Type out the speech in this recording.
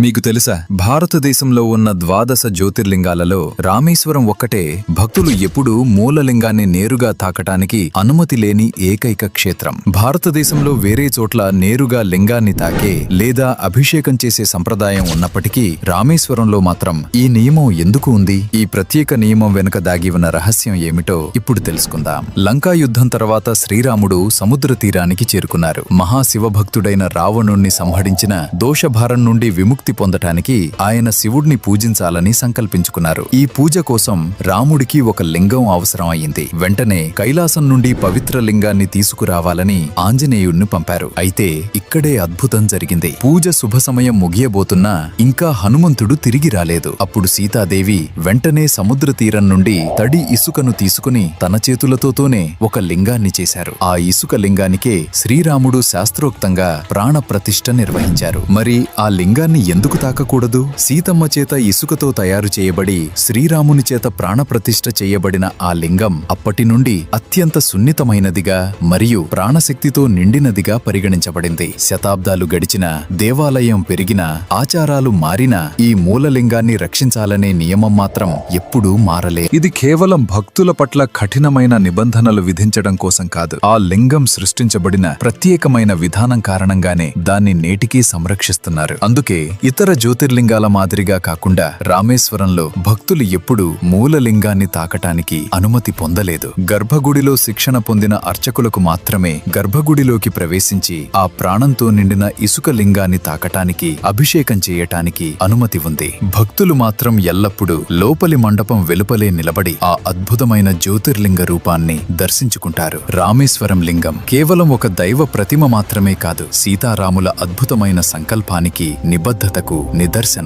మీకు తెలుసా? భారతదేశంలో ఉన్న ద్వాదశ జ్యోతిర్లింగాలలో రామేశ్వరం ఒక్కటే భక్తులు ఎప్పుడూ మూలలింగాన్ని నేరుగా తాకటానికి అనుమతి లేని ఏకైక క్షేత్రం. భారతదేశంలో వేరే చోట్ల నేరుగా లింగాన్ని తాకే లేదా అభిషేకం చేసే సంప్రదాయం ఉన్నప్పటికీ రామేశ్వరంలో మాత్రం ఈ నియమం ఎందుకు ఉంది? ఈ ప్రత్యేక నియమం వెనుక దాగి ఉన్న రహస్యం ఏమిటో ఇప్పుడు తెలుసుకుందాం. లంకా యుద్ధం తర్వాత శ్రీరాముడు సముద్ర తీరానికి చేరుకున్నారు. మహాశివభక్తుడైన రావణుణ్ణి సంహరించిన దోషభారం నుండి విముక్తి పొందటానికి ఆయన శివుడిని పూజించాలని సంకల్పించుకున్నారు. ఈ పూజ కోసం రాముడికి ఒక లింగం అవసరం అయింది వెంటనే కైలాసం నుండి పవిత్ర లింగాన్ని తీసుకురావాలని ఆంజనేయుణ్ణి పంపారు. అయితే ఇక్కడే అద్భుతం జరిగింది. పూజ శుభ సమయం ముగియబోతున్నా ఇంకా హనుమంతుడు తిరిగి రాలేదు. అప్పుడు సీతాదేవి వెంటనే సముద్ర తీరం నుండి తడి ఇసుకను తీసుకుని తన చేతులతోతోనే ఒక లింగాన్ని చేశారు. ఆ ఇసుక లింగానికే శ్రీరాముడు శాస్త్రోక్తంగా ప్రాణ ప్రతిష్ఠ నిర్వహించారు. మరి ఆ లింగాన్ని ఎందుకు తాకకూడదు? సీతమ్మ చేత ఇసుకతో తయారు చేయబడి శ్రీరాముని చేత ప్రాణప్రతిష్ఠ చేయబడిన ఆ లింగం అప్పటి నుండి అత్యంత సున్నితమైనదిగా మరియు ప్రాణశక్తితో నిండినదిగా పరిగణించబడింది. శతాబ్దాలు గడిచిన దేవాలయం పెరిగిన ఆచారాలు మారిన ఈ మూలలింగాన్ని రక్షించాలనే నియమం మాత్రం ఎప్పుడూ మారలే. ఇది కేవలం భక్తుల పట్ల కఠినమైన నిబంధనలు విధించడం కోసం కాదు. ఆ లింగం సృష్టించబడిన ప్రత్యేకమైన విధానం కారణంగానే దాన్ని నేటికీ సంరక్షిస్తున్నారు. అందుకే ఇతర జ్యోతిర్లింగాల మాదిరిగా కాకుండా రామేశ్వరంలో భక్తులు ఎప్పుడూ మూలలింగాన్ని తాకటానికి అనుమతి పొందలేదు. గర్భగుడిలో శిక్షణ పొందిన అర్చకులకు మాత్రమే గర్భగుడిలోకి ప్రవేశించి ఆ ప్రాణంతో నిండిన ఇసుక లింగాన్ని తాకటానికి అభిషేకం చేయటానికి అనుమతి ఉంది. భక్తులు మాత్రం ఎల్లప్పుడూ లోపలి మండపం వెలుపలే నిలబడి ఆ అద్భుతమైన జ్యోతిర్లింగ రూపాన్ని దర్శించుకుంటారు. రామేశ్వరం లింగం కేవలం ఒక దైవ ప్రతిమ మాత్రమే కాదు సీతారాముల అద్భుతమైన సంకల్పానికి నిబద్ధ నిబద్ధతకు నిదర్శనం.